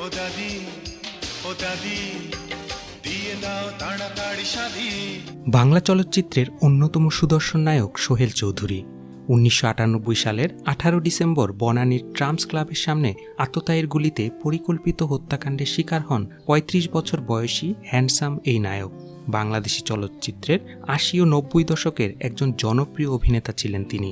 ও দাদি ও দাদি, দিয়ে দাও তাড়াতাড়ি বাংলা চলচ্চিত্রের অন্যতম সুদর্শন নায়ক সোহেল চৌধুরী, উনিশশো আটানব্বই সালের আঠারো ডিসেম্বর বনানীর ট্রাম্পস ক্লাবের সামনে আততায়ের গুলিতে পরিকল্পিত হত্যাকাণ্ডের শিকার হন ৩৫ বছর বয়সী হ্যান্ডসাম এই নায়ক। বাংলাদেশি চলচ্চিত্রের আশি ও নব্বই দশকের একজন জনপ্রিয় অভিনেতা ছিলেন তিনি।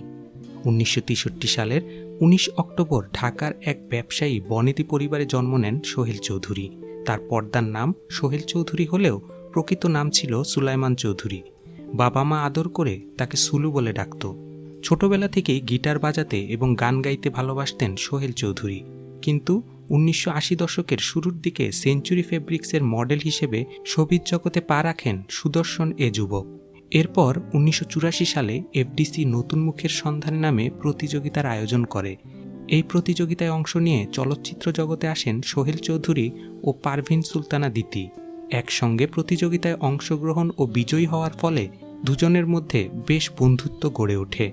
উনিশশো তেষট্টি সালের উনিশ অক্টোবর ঢাকার এক ব্যবসায়ী বনেদি পরিবারে জন্ম নেন সোহেল চৌধুরী। তার পর্দার নাম সোহেল চৌধুরী হলেও প্রকৃত নাম ছিল সুলাইমান চৌধুরী। বাবা মা আদর করে তাকে সুলু বলে ডাকত। ছোটবেলা থেকেই গিটার বাজাতে এবং গান গাইতে ভালোবাসতেন সোহেল চৌধুরী। কিন্তু উনিশশো আশি দশকের শুরুর দিকে সেঞ্চুরি ফেব্রিক্সের মডেল হিসেবে সবিজ জগতে পা রাখেন সুদর্শন এ যুবক। এরপর উনিশশো চুরাশি সালে এফডিসি নতুন মুখের সন্ধান নামে প্রতিযোগিতার আয়োজন করে। এই প্রতিযোগিতায় অংশ নিয়ে চলচ্চিত্র জগতে আসেন সোহেল চৌধুরী ও পারভিন সুলতানা দিতি। একসঙ্গে প্রতিযোগিতায় অংশগ্রহণ ও বিজয়ী হওয়ার ফলে দুজনের মধ্যে বেশ বন্ধুত্ব গড়ে ওঠে।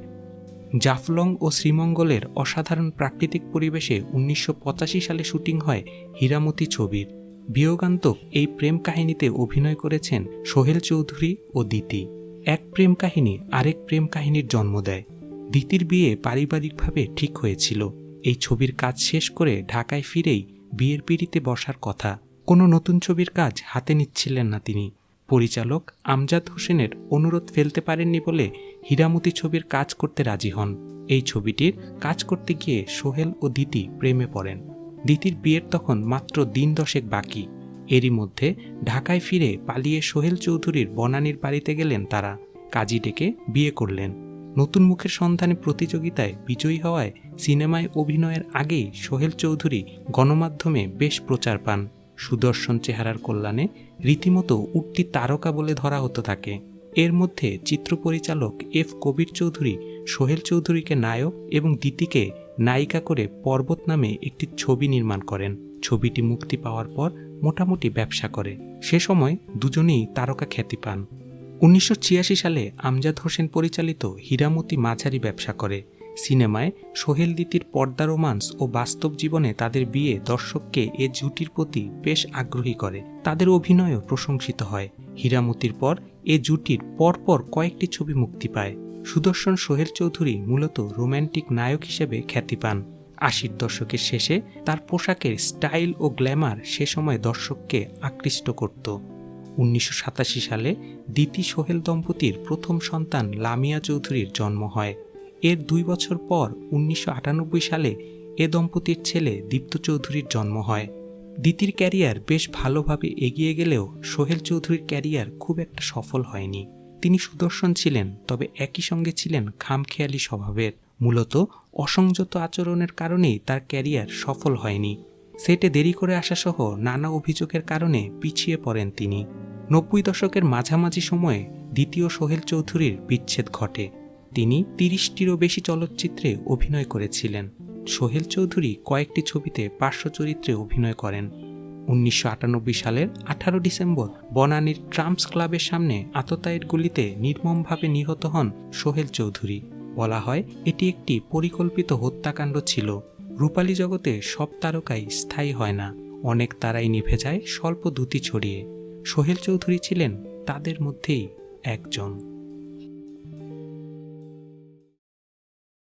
জাফলং ও শ্রীমঙ্গলের অসাধারণ প্রাকৃতিক পরিবেশে উনিশশো পঁচাশি সালে শুটিং হয় হীরামতি ছবির। বিয়োগান্তক এই প্রেম কাহিনীতে অভিনয় করেছেন সোহেল চৌধুরী ও দিতি। এক প্রেম কাহিনী আরেক প্রেম কাহিনীর জন্ম দেয়। দিতির বিয়ে পারিবারিকভাবে ঠিক হয়েছিল। এই ছবির কাজ শেষ করে ঢাকায় ফিরেই বিয়ের পিড়িতে বসার কথা। কোনো নতুন ছবির কাজ হাতে নিচ্ছিলেন না তিনি। পরিচালক আমজাদ হোসেনের অনুরোধ ফেলতে পারেননি বলে হীরামতি ছবির কাজ করতে রাজি হন। এই ছবিটির কাজ করতে গিয়ে সোহেল ও দিতি প্রেমে পড়েন। দিতির বিয়ের তখন মাত্র দিন দশেক বাকি। এরই মধ্যে ঢাকায় ফিরে পালিয়ে সোহেল চৌধুরীর বনানীর বাড়িতে গেলেন তারা। কাজী ডেকে বিয়ে করলেন। নতুন মুখের সন্ধানে প্রতিযোগিতায় বিজয়ী হওয়ায় সিনেমায় অভিনয়ের আগেই সোহেল চৌধুরী গণমাধ্যমে বেশ প্রচার পান। সুদর্শন চেহারার কল্যাণে রীতিমতো উঠতি তারকা বলে ধরা হতো তাকে। এর মধ্যে চিত্র পরিচালক এফ কবির চৌধুরী, সোহেল চৌধুরীকে নায়ক এবং দিতিকে নায়িকা করে পর্বত নামে একটি ছবি নির্মাণ করেন। ছবিটি মুক্তি পাওয়ার পর মোটামুটি ব্যবসা করে। সে সময় দুজনেই তারকা খ্যাতি পান। উনিশশো ছিয়াশি সালে আমজাদ হোসেন পরিচালিত হীরামতি মাঝারি ব্যবসা করে। সিনেমায় সোহেল দিতির পর্দা রোমান্স ও বাস্তব জীবনে তাদের বিয়ে দর্শককে এ জুটির প্রতি বেশ আগ্রহী করে। তাদের অভিনয়ও প্রশংসিত হয়। হীরামতির পর এ জুটির পরপর কয়েকটি ছবি মুক্তি পায়। সুদর্শন সোহেল চৌধুরী মূলত রোম্যান্টিক নায়ক হিসেবে খ্যাতি পান। আশির দশকের শেষে তার পোশাকের স্টাইল ও গ্ল্যামার সে সময় দর্শককে আকৃষ্ট করত। উনিশশো সাতাশি সালে দিতি সোহেল দম্পতির প্রথম সন্তান লামিয়া চৌধুরীর জন্ম হয়। এর দুই বছর পর উনিশশো আটানব্বই সালে এ দম্পতির ছেলে দীপ্ত চৌধুরীর জন্ম হয়। দিতির ক্যারিয়ার বেশ ভালোভাবে এগিয়ে গেলেও সোহেল চৌধুরীর ক্যারিয়ার খুব একটা সফল হয়নি। তিনি সুদর্শন ছিলেন, তবে একই সঙ্গে ছিলেন খামখেয়ালি স্বভাবের। মূলত অসংযত আচরণের কারণেই তার ক্যারিয়ার সফল হয়নি। সেটে দেরি করে আসা সহ নানা অভিযোগের কারণে পিছিয়ে পড়েন তিনি। নব্বই দশকের মাঝামাঝি সময়ে দ্বিতীয় সোহেল চৌধুরীর বিচ্ছেদ ঘটে। তিনি তিরিশটিরও বেশি চলচ্চিত্রে অভিনয় করেছিলেন। সোহেল চৌধুরী কয়েকটি ছবিতে পার্শ্ব চরিত্রে অভিনয় করেন। উনিশশো আটানব্বই সালের আঠারো ডিসেম্বর বনানীর ট্রাম্পস ক্লাবের সামনে আততায়ের গুলিতে নির্মমভাবে নিহত হন সোহেল চৌধুরী। বলা হয়, এটি একটি পরিকল্পিত হত্যাকাণ্ড ছিল। রূপালী জগতে সব তারকাই স্থায়ী হয় না। অনেক তারাই নিভে যায় স্বল্প দ্যুতি ছড়িয়ে। সোহেল চৌধুরী ছিলেন তাদের মধ্যেই একজন।